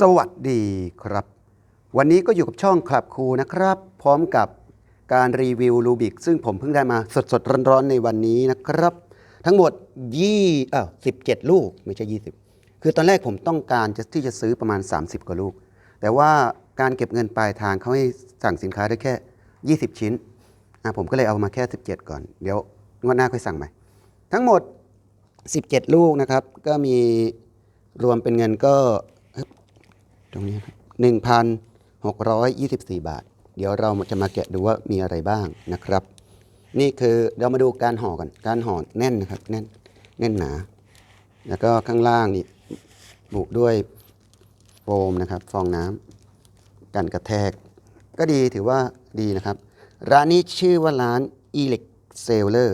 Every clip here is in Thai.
สวัสดีครับ วันนี้ก็อยู่กับช่องคลับครูนะครับ พร้อมกับการรีวิวรูบิกซึ่งผมเพิ่งได้มาสดๆ ร้อนๆ ในวันนี้นะครับ ทั้งหมดยี่อ้าสิบเจ็ดลูกไม่ใช่20คือตอนแรกผมต้องการจะที่จะซื้อประมาณ 30 กว่าลูก แต่ว่าการเก็บเงินปลายทางเขาให้สั่งสินค้าได้แค่ 20 ชิ้นอะผมก็เลยเอามาแค่ 17 ก่อน เดี๋ยวงวดหน้าค่อยสั่งใหม่ ทั้งหมด 17 ลูกนะครับ ก็มีรวมเป็นเงินก็ ตรงนี้ครับ1,624 บาท เดี๋ยวเราจะมาแกะดูว่ามีอะไรบ้างนะครับ นี่คือเรามาดูการห่อกันการห่อแน่นนะครับแน่นแน่นหนา แล้วก็ข้างล่างนี่บุด้วยโฟมนะครับ ฟองน้ำกันกระแทก ก็ดีถือว่าดีนะครับ ร้านนี้ชื่อว่าร้าน e l e x s e l l e r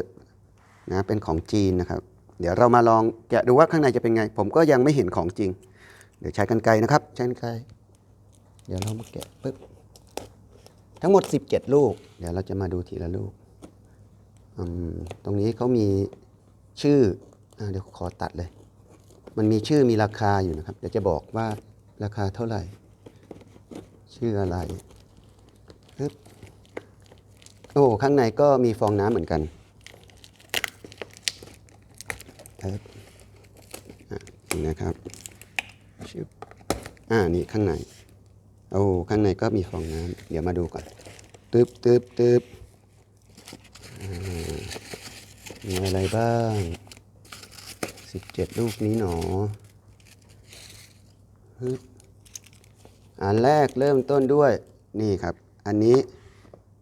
นะเป็นของจีนนะครับ เดี๋ยวเรามาลองแกะดูว่าข้างในจะเป็นไง ผมก็ยังไม่เห็นของจริง เดี๋ยวใช้กันไกรนะครับ ใช้กันไกรเดี๋ยวเรามาแกะปึ๊บทั้งหมด 17 ลูก เดี๋ยวเราจะมาดูทีละลูก ตรงนี้เขามีชื่ออเดี๋ยวขอตัดเลย มันมีชื่อมีราคาอยู่นะครับ เดี๋ยวจะบอกว่าราคาเท่าไหร่ ชื่ออะไรปึ๊บโอ้ ข้างในก็มีฟองน้ำเหมือนกันนะครับ อ่านี่ข้างในโอ้ข้างในก็มีฟองน้ำเดี๋ยวมาดูก่อนตึ๊บตึ๊บตึ๊บมีอะไรบ้าง17ลูกนี้หนอฮึอันแรกเริ่มต้นด้วยนี่ครับ อันนี้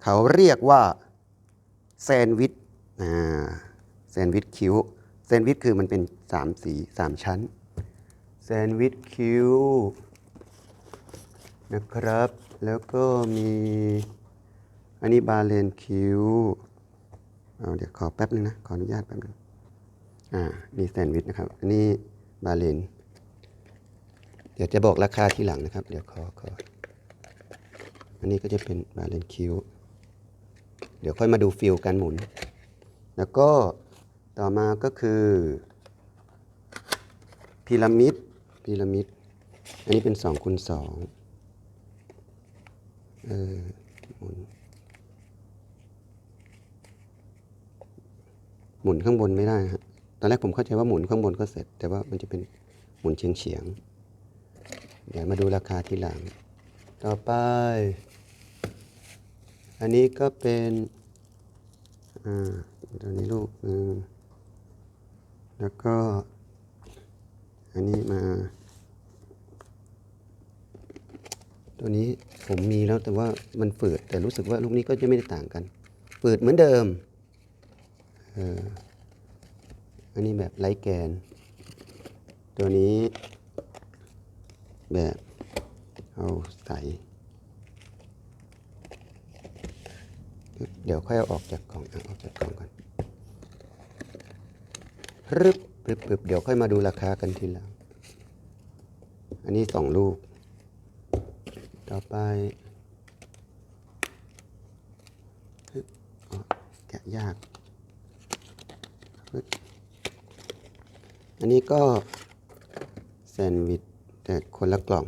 เขาเรียกว่าแซนด์วิชอ่าแซนด์วิชคิ้วแซนด์วิชคือมันเป็นสามสีสามชั้นแซนด์วิชคิ้ว นะครับ แล้วก็มีอันนี้บาเลนคิวเอาเดี๋ยวขอแป๊บนึงนะ ขออนุญาตแป๊บนึง อ่า นี่แซนด์วิชนะครับ อันนี้บาเลน เดี๋ยวจะบอกราคาทีหลังนะครับ เดี๋ยวขอขอ อันนี้ก็จะเป็นบาเลนคิว เดี๋ยวค่อยมาดูฟิลการหมุน แล้วก็ต่อมาก็คือพีระมิดพีระมิด อันนี้เป็น2คูณ2 เออหมุน หมุนข้างบนไม่ได้ฮะตอนแรกผมเข้าใจว่าหมุนข้างบนก็เสร็จ แต่ว่ามันจะเป็นหมุนเฉียงเฉียง เดี๋ยวมาดูราคาทีหลัง ต่อไป อันนี้ก็เป็น อ่าตัวนี้ลูกหนึ่งแล้วก็ อันนี้มา ตัวนี้ผมมีแล้วแต่ว่ามันฝืดแต่รู้สึกว่าลูกนี้ก็จะไม่ได้ต่างกัน ฝืดเหมือนเดิมอันนี้แบบไร้แกน ตัวนี้แบบเอาใสเดี๋ยวค่อยเอาออกจากกล่องเอาออกจากกล่องก่อนรึบรึบรึบเดี๋ยวค่อยมาดูราคากันทีหลัง อันนี้สองลูก ต่อไปฮึบอ๋อแกะยาก อันนี้ก็แซนด์วิชแต่คนละกล่อง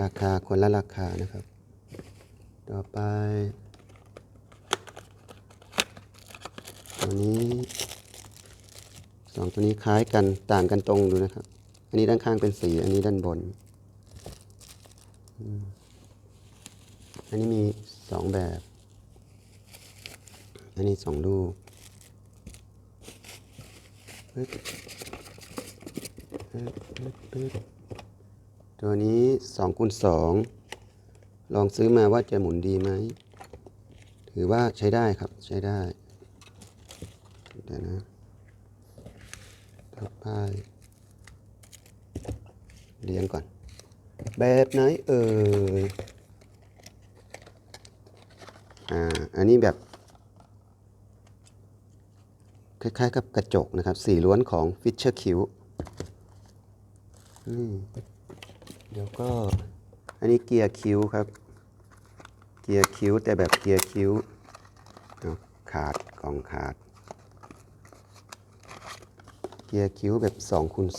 ราคาคนละราคานะครับ ต่อไปตัวนี้สองตัวนี้คล้ายกันต่างกันตรงดูนะครับ อันนี้ด้านข้างเป็นสี อันนี้ด้านบน อันนี้มีสองแบบ อันนี้สองลูกปึ๊บปึ๊บปึ๊บปึ๊บตัวนี้2คูณ2ลองซื้อมาว่าจะหมุนดีไหม ถือว่าใช้ได้ครับใช้ได้เดี๋ยวนะต่อไปเรียงก่อน แบบไหนเอ่ย อ่าอันนี้แบบ คล้ายๆ กับกระจกนะครับ สีล้วนของ Fisher Q อืมเดี๋ยวก็ อันนี้เกียร์คิ้วครับ เกียร์คิ้วแต่แบบเกียร์คิ้วขาดกล่องขาด เกียร์คิ้วแบบ2คูณ2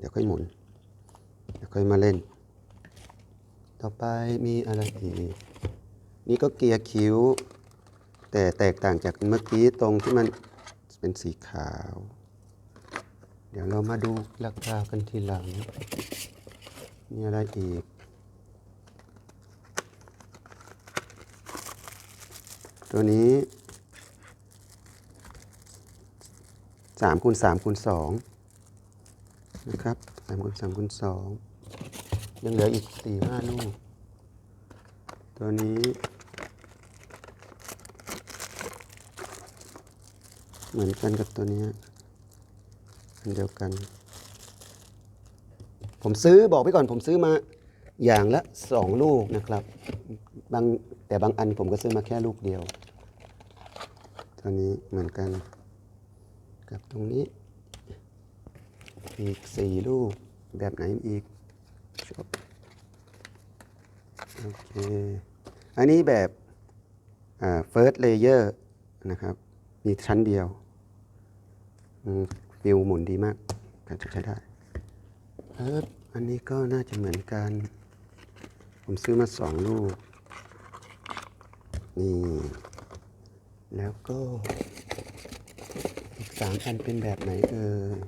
ดี๋ยวค่อยหมุน เดี๋ยวค่อยมาเล่น ต่อไปมีอะไรอีกนี่ก็เกียร์คิ้ว แต่แตกต่างจากเมื่อกี้ตรงที่มันเป็นสีขาว เดี๋ยวเรามาดูราคากันทีหลัง มีอะไรอีก ตัวนี้สามคูณสามคูณสองนะครับสามคูณสามคูณสอง ยังเหลืออีกสี่ห้าลูก ตัวนี้เหมือนกันกับตัวนี้อันเดียวกัน ผมซื้อบอกไปก่อนผมซื้อมาอย่างละสองลูกนะครับบางแต่บางอันผมก็ซื้อมาแค่ลูกเดียว ตัวนี้เหมือนกัน กับตรงนี้ อีกสี่ลูกแบบไหนอีก โอเค อันนี้แบบอ่า first layer นะครับ มีชั้นเดียวอืมฟิลหมุนดีมากการจะใช้ได้เอิบอันนี้ก็น่าจะเหมือนกัน ผมซื้อมาสองลูก นี่ แล้วก็อีกสามอันเป็นแบบไหนเอ่ย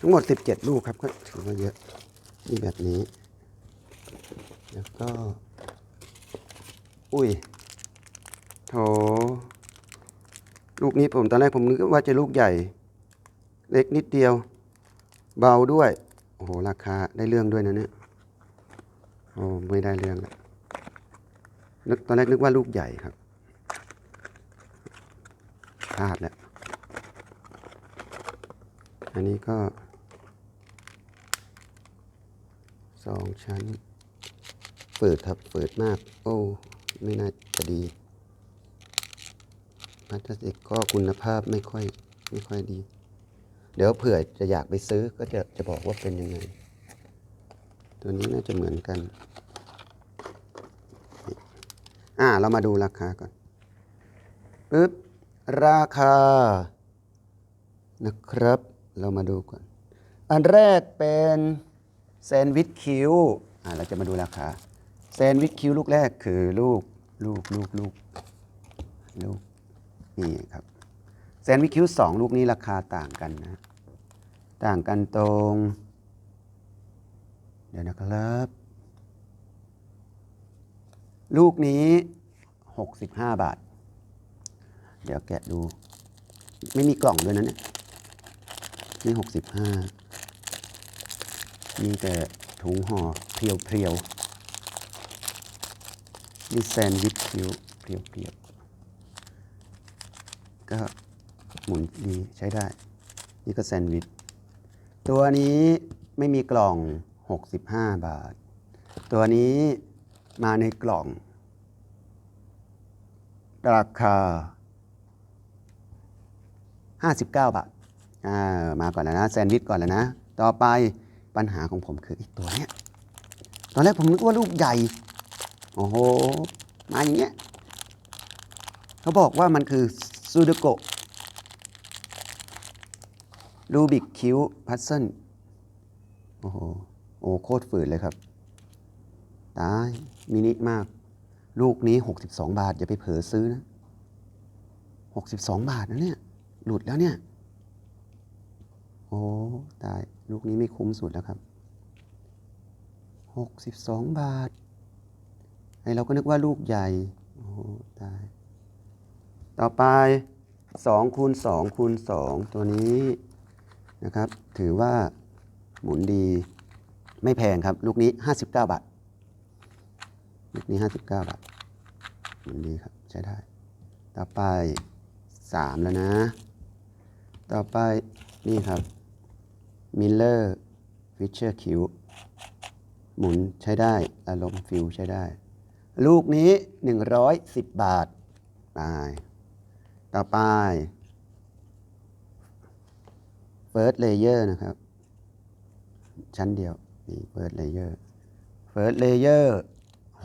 ทั้งหมด 17 ลูกครับก็ถือว่าเยอะนี่แบบนี้ แล้วก็ อุ้ยโถลูกนี้ผมตอนแรกผมนึกว่าจะลูกใหญ่ เล็กนิดเดียว เบาด้วย โอ้โห ราคาได้เรื่องด้วยนะเนี่ยโอ้ไม่ได้เรื่องละนึกตอนแรกนึกว่าลูกใหญ่ครับพลาดแล้ว อันนี้ก็ สองชั้น เปิดครับ เปิดมาก โอ้ ไม่น่าจะดีพลาสติกก็คุณภาพไม่ค่อย ไม่ค่อยดี เดี๋ยวเผื่อจะอยากไปซื้อก็จะจะบอกว่าเป็นยังไง ตัวนี้น่าจะเหมือนกัน อ่า เรามาดูราคาก่อนปึ๊บ ราคา นะครับ เรามาดูก่อน อันแรกเป็น แซนด์วิชคิวอ่าเราจะมาดูราคาแซนด์วิชคิวลูกแรกคือลูกลูกลูกลูกลูกนี่ครับแซนด์วิชคิวสองลูกนี้ราคาต่างกันนะต่างกันตรง เดี๋ยวนะครับ ลูกนี้ 65 บาท เดี๋ยวแกะดู ไม่มีกล่องด้วยนะเนี่ยนี่ 65 มีแต่ถุงห่อเพียวเพียวๆนี่แซนด์วิชเพียวเพียวๆก็หมุนดีใช้ได้ นี่ก็แซนด์วิช ตัวนี้ไม่มีกล่อง 65 บาท ตัวนี้มาในกล่อง ราคา 59 บาท อ่า มาก่อนแล้วนะ แซนด์วิชก่อนแล้วนะ ต่อไป ปัญหาของผมคืออีกตัวเนี้ยตอนแรกผมนึกว่าลูกใหญ่ โอ้โห มาอย่างเงี้ย เขาบอกว่ามันคือซูดโกะรูบิกคิวพัซเซิลโอ้โห โอ้โคตรฝืดเลยครับ ตาย มินิมาก ลูกนี้ 62 บาท อย่าไปเผลอซื้อนะ 62 บาทนะเนี่ย หลุดแล้วเนี่ย โอ้ตายลูกนี้ไม่คุ้มสุดแล้วครับ 62 บาท ไอเราก็นึกว่าลูกใหญ่ โอ้ตาย ต่อไป2คูณ2คูณ2ตัวนี้นะครับ ถือว่าหมุนดีไม่แพงครับ ลูกนี้ 59 บาท ลูกนี้ 59 บาท หมุนดีครับ ใช้ได้ ต่อไป 3 แล้วนะ ต่อไปนี่ครับ Miller Fisher Q หมุนใช้ได้ อารมณ์ฟิลใช้ได้ ลูกนี้ 110 บาทไปต่อไป First Layer นะครับ ชั้นเดียว นี่ First Layer First Layer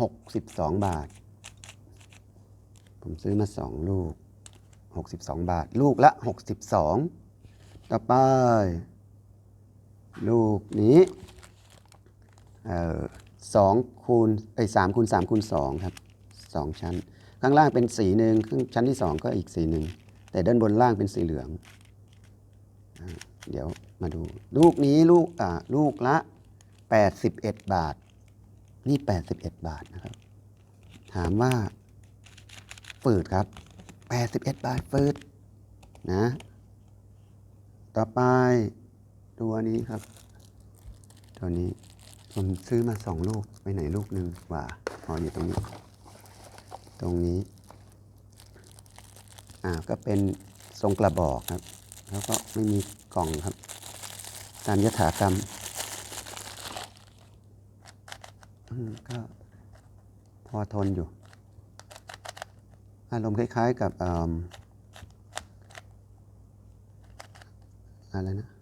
62บาท ผมซื้อมา2ลูก62บาท ลูกละ62ต่อไป ลูกนี้สองคูณไอ้สามคูณสามคูณสองครับสองชั้น ข้างล่างเป็นสีหนึ่งข้างชั้นที่สองก็อีกสีหนึ่งแต่ด้านบนล่างเป็นสีเหลือง เดี๋ยวมาดู ลูกนี้ลูกอ่าลูกละ 81 บาท นี่ 81 บาทนะครับ ถามว่า ฝืดครับ 81 บาทฝืดนะ ต่อไป ตัวนี้ครับ ตัวนี้ผมซื้อมาสองลูกไปไหนลูกหนึ่งว่าพออยู่ตรงนี้ ตรงนี้ อ่าก็เป็นทรงกระบอกครับ แล้วก็ไม่มีกล่องครับ ตามยถากรรมก็พอทนอยู่ อารมณ์คล้ายๆกับออะไรนะ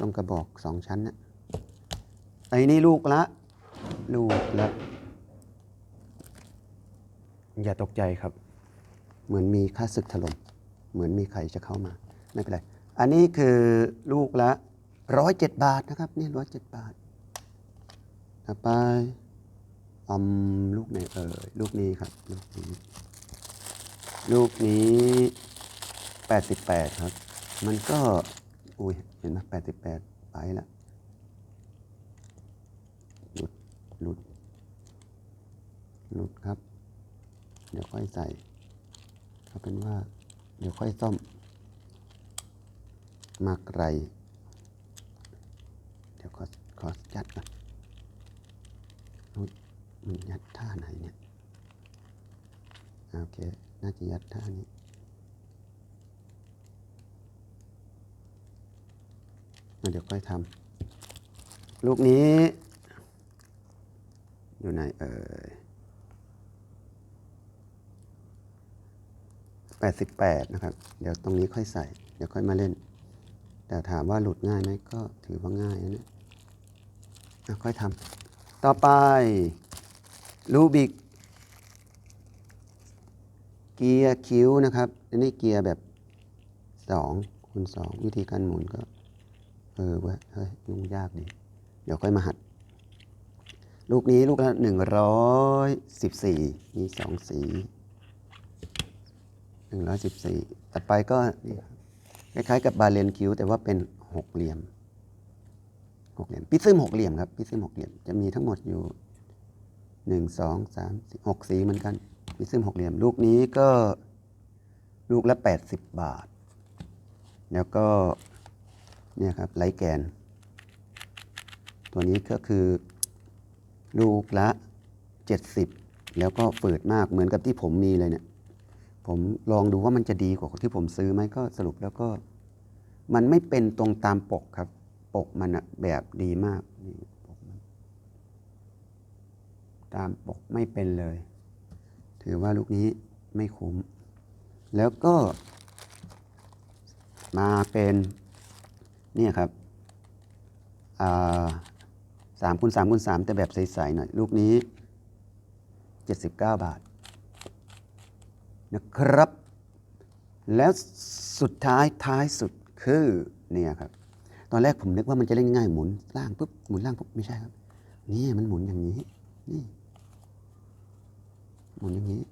ทรงกระบอกสองชั้นนะไอ้นี่ลูกละ ลูกละ อย่าตกใจครับ เหมือนมีค่าศึกถล่ม เหมือนมีใครจะเข้ามา ไม่เป็นไร อันนี้คือลูกละร้อยเจ็ดบาทนะครับ นี่ร้อยเจ็ดบาท ต่อไปอมลูกไหนเอ่ยลูกนี้ครับ ลูกนี้ ลูกนี้88ครับ มันก็ อุ้ย เห็นไหม88ไปแล้วหลุด หลุด หลุดครับ เดี๋ยวค่อยใส่เอาเป็นว่า เดี๋ยวค่อยซ่อม มาไกลเดี๋ยวขอขอยัดก่อนอุ๊ยมันยัดท่าไหนเนี่ย โอเค น่าจะยัดท่านี้ เดี๋ยวค่อยทำลูกนี้ อยู่ไหนเอ่ย88นะครับ เดี๋ยวตรงนี้ค่อยใส่ เดี๋ยวค่อยมาเล่น แต่ถามว่าหลุดง่ายไหมก็ถือว่าง่ายนะเนี่ยค่อยทำต่อไปลูบิกเกียร์คิ้วนะครับ อันนี้เกียร์แบบสองคูณสองวิธีการหมุนก็ ออเว้ยเฮ้ยยุ่งยากดีเดี๋ยวค่อยมาหัด ลูกนี้ลูกละหนึ่งร้อยสิบสี่มีสองสีหนึ่งร้อยสิบสี่ต่อไปก็คล้ายๆกับบาเลนคิ้ว แต่ว่าเป็นหกเหลี่ยมหกเหลี่ยมปิซซึมหกเหลี่ยมครับปิซซึมหกเหลี่ยมจะมีทั้งหมดอยู่หนึ่งสองสามสี่หกสีเหมือนกันปิซซึมหกเหลี่ยม ลูกนี้ก็ลูกละแปดสิบบาท แล้วก็ เนี่ยครับไลท์แกน ตัวนี้ก็คือลูกละ 70 แล้วก็ฝืดมากเหมือนกับที่ผมมีเลยเนี่ย ผมลองดูว่ามันจะดีกว่าที่ผมซื้อไหมก็สรุปแล้วก็ มันไม่เป็นตรงตามปกครับ ปกมันแบบดีมากนี่ปกมันตามปกไม่เป็นเลย ถือว่าลูกนี้ไม่คุ้ม แล้วก็มาเป็น เนี่ยครับสามคูณสามคูณสามแต่แบบใสๆหน่อย ลูกนี้ 79 บาท นะครับ แล้วสุดท้ายท้ายสุดคือเนี่ยครับ ตอนแรกผมนึกว่ามันจะเล่นง่ายหมุนล่างปุ๊บหมุนล่างปุ๊บไม่ใช่ครับ นี่มันหมุนอย่างนี้นี่หมุนอย่างนี้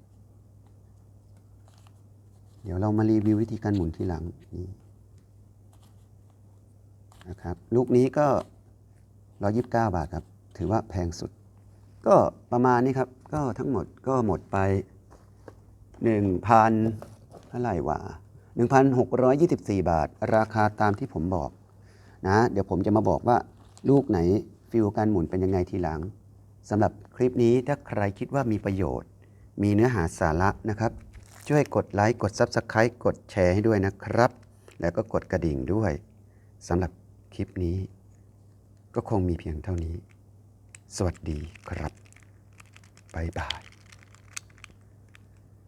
เดี๋ยวเรามารีวิววิธีการหมุนทีหลังนี่ นะครับลูกนี้ก็ 129 บาทครับ ถือว่าแพงสุด ก็ประมาณนี้ครับ ก็ทั้งหมดก็หมดไป 1,000เท่าไหร่วะ1,624 บาท ราคาตามที่ผมบอกนะเดี๋ยวผมจะมาบอกว่าลูกไหนฟิลการหมุนเป็นยังไงทีหลังสำหรับคลิปนี้ถ้าใครคิดว่ามีประโยชน์ มีเนื้อหาสาระนะครับ ช่วยกดไลค์กด Subscribe กดแชร์ให้ด้วยนะครับ แล้วก็กดกระดิ่งด้วยสำหรับ คลิปนี้ ก็คงมีเพียงเท่านี้ สวัสดีครับบ๊ายบาย